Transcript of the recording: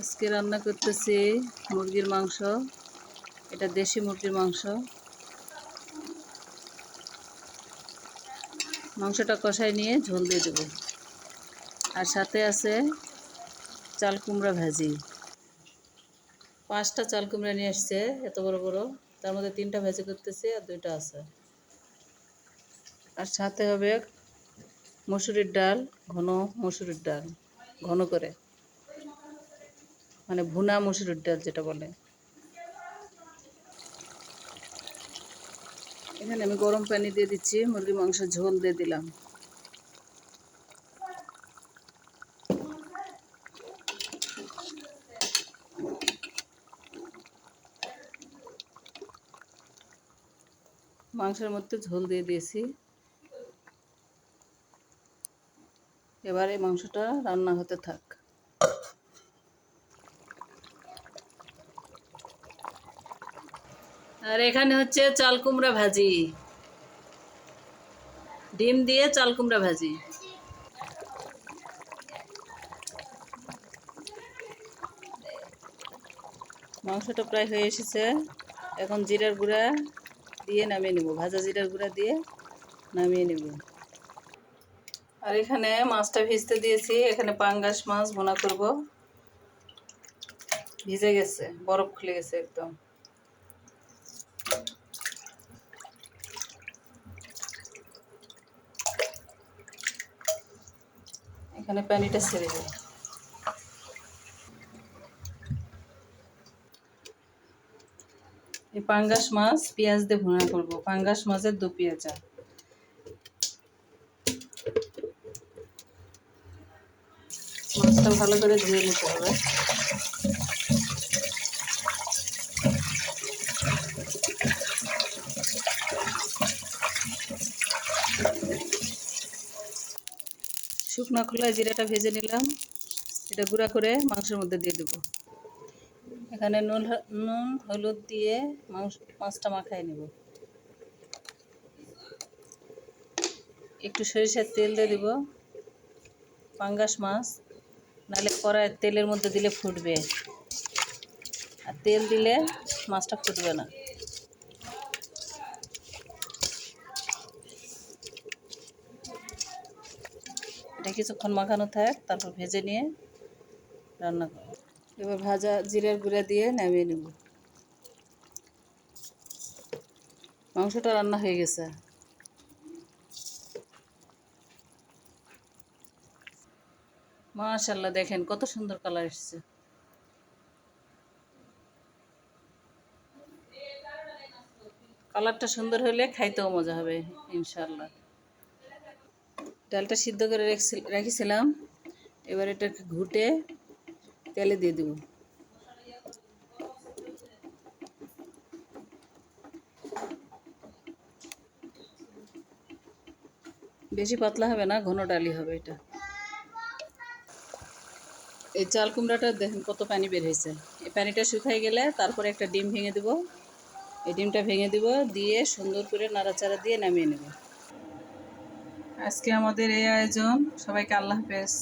আজকে রান্না করতেছি মুরগির মাংস। এটা দেশি মুরগির মাংস। মাংসটা কষাই নিয়ে ঝোল দিয়ে দেবো। আর সাথে আছে চাল কুমড়া ভাজি। পাঁচটা চাল কুমড়া নিয়ে আসছে, এত বড় বড়। তার মধ্যে তিনটা ভাজি করতেছি আর দুইটা আছে। আর সাথে হবে মসুরির ডাল, ঘন মসুরির ডাল, ঘন করে। মানে ভুনা মসুরির ডাল যেটা বলে। এখানে আমি গরম পানি দিয়ে দিচ্ছি, মুরগির মাংস ঝোল দিয়ে দিলাম। মাংসের মধ্যে ঝোল দিয়ে দিয়েছি। এবারে মাংসটা রান্না হতে থাক। আর এখানে হচ্ছে চাল কুমড়া ভাজি। ডিম দিয়ে চাল কুমড়া ভাজি। মাংসটা প্রায় হয়ে এসেছে। এখন জিরার গুঁড়া দিয়ে নামিয়ে নেব। ভাজা জিরার গুঁড়া দিয়ে নামিয়ে নেব। আর এখানে মাছটা ভিজতে দিয়েছি। এখানে পাঙ্গাস মাছ ভোনা করব। ভিজে গেছে, বরফ খুলে গেছে একদম। এখানে প্যানিটা ছেড়ে দিই। এই পাঙ্গাস মাছ পেঁয়াজ দিয়ে ভুনা করব। পাঙ্গাস মাছের দু পেঁয়াজা। মাছটা ভালো করে ধুয়ে নিতে হবে। শুকনো খোলায় জিরাটা ভেজে নিলাম। এটা গুঁড়া করে মাংসের মধ্যে দিয়ে দেবো। এখানে নুন নুন, হলুদ দিয়ে মাংস, মাছটা মাখাই নেব। একটু সরিষার তেল দিয়ে দিব। পাঙ্গাস মাছ, নাহলে কড়াই তেলের মধ্যে দিলে ফুটবে। আর তেল দিলে মাছটা ফুটবে না। এটা কিছুক্ষণ মাখানো থাক, তারপর ভেজে নিয়ে রান্না করব। এবার ভাজা জিরের গুঁড়া দিয়ে নামিয়ে নেব। মাংসটা রান্না হয়ে গেছে। মাশাল্লাহ দেখেন কত সুন্দর কালার এসেছে। কালারটা সুন্দর হলে খাইতেও মজা হবে ইনশাল্লাহ ডালটা সিদ্ধ করে রেখেছি- রেখেছিলাম। এবার এটাকে ঘুটে তেলে দিয়ে দেবো। বেশি পাতলা হবে না, ঘন ডালি হবে এটা। এই চাল কুমড়াটা দেখুন কত পানি বের হয়েছে। এই পানিটা শুকাই গেলে তারপরে একটা ডিম ভেঙে দেবো। এই ডিমটা ভেঙে দিব, দিয়ে সুন্দর করে নাড়াচাড়া দিয়ে নামিয়ে নেব। আজকে আমাদের এই আয়োজন। সবাইকে আল্লাহ হাফেজ।